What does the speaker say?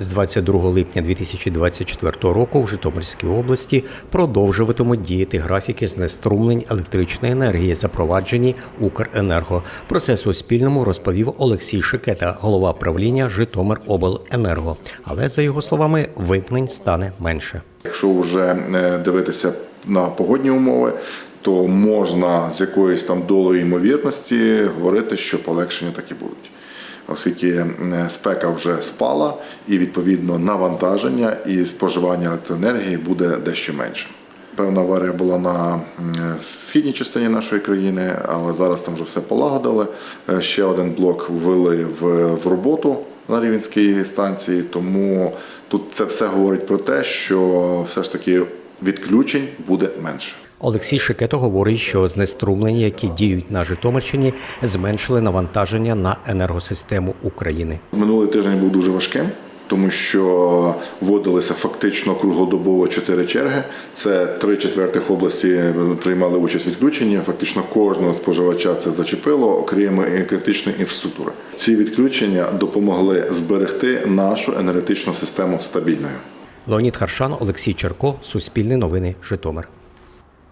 З 22 липня 2024 року в Житомирській області продовжуватимуть діяти графіки знеструмлень електричної енергії, запроваджені Укренерго. Про це Суспільному розповів Олексій Шикета, голова правління Житомиробленерго. Але за його словами, вимкнень стане менше. Якщо вже е, дивитися на погодні умови, то можна з якоюсь там долею ймовірності говорити, що полегшення такі будуть. Оскільки е, спека вже спала, і відповідно навантаження і споживання електроенергії буде дещо менше. Певна аварія була на східній частині нашої країни, але зараз там вже все полагодили. Е, Ще один блок ввели в, роботу на Рівненській станції, тому тут це все говорить про те, що все ж таки відключень буде менше. Олексій Шикето говорить, що знеструмлення, які діють на Житомирщині, зменшили навантаження на енергосистему України. Минулий тиждень був дуже важким, тому що вводилися фактично круглодобово чотири черги. Це три четвертих області приймали участь в відключенні. Фактично кожного споживача це зачепило, окрім критичної інфраструктури. Ці відключення допомогли зберегти нашу енергетичну систему стабільною. Леонід Харшан, Олексій Черко, Суспільне новини, Житомир.